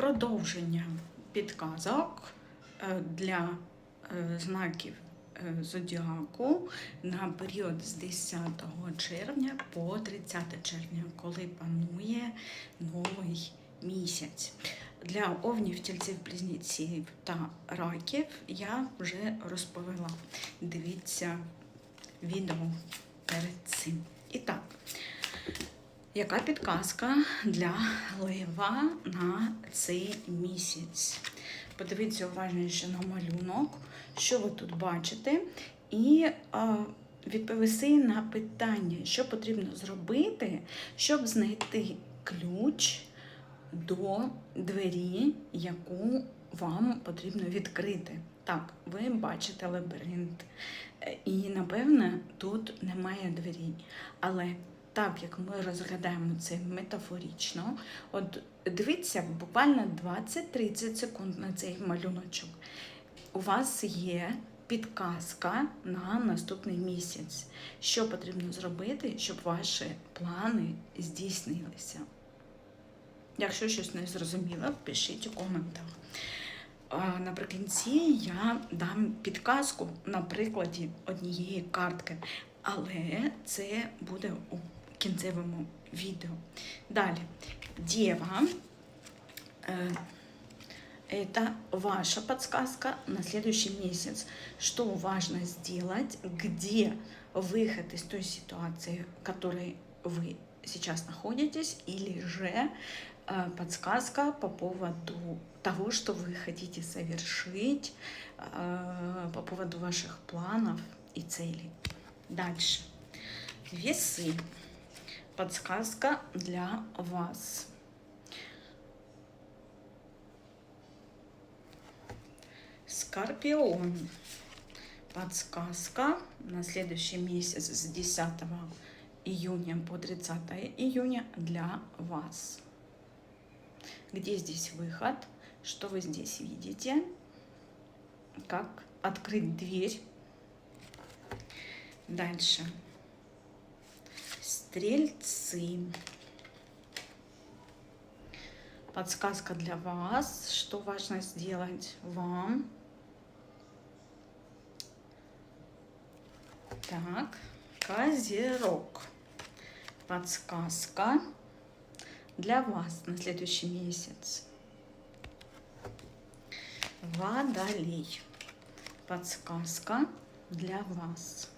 продовження підказок е, для е, знаків е, зодіаку на період з 10 червня по 30 червня, коли панує новий місяць. Для овнів, тільців, близнеців та раків я вже розповіла. Дивіться відео перед цим. І так, яка підказка для лева на цей місяць? Подивіться уважніше на малюнок, що ви тут бачите, і відповісти на питання, що потрібно зробити, щоб знайти ключ до двері, яку вам потрібно відкрити. Так, ви бачите лабіринт. Е, І, напевне, тут немає двері. Але так як ми розглядаємо це метафорично, от дивіться буквально 20-30 секунд на цей малюночок. У вас є підказка на наступний місяць, що потрібно зробити, щоб ваші плани здійснилися. Якщо щось не зрозуміло, пишіть у коментах. Наприкінці я дам підказку на прикладі однієї картки, але це буде у кінцевому відео. Далі, Дєва. Э, Это ваша подсказка на следующий месяц. Что важно сделать, где выход из той ситуации, в которой вы сейчас находитесь, или же э, подсказка по поводу того, что вы хотите совершить, э, по поводу ваших планов и целей. Дальше. Весы. Подсказка для вас. Скорпион. Подсказка на следующий месяц с 10 июня по 30 июня для вас. Где здесь выход? Что вы здесь видите? Как открыть дверь? Дальше. Стрельцы. Подсказка для вас, что важно сделать вам. Так, Козерог. Подсказка для вас на следующий месяц. Водолей. Подсказка для вас.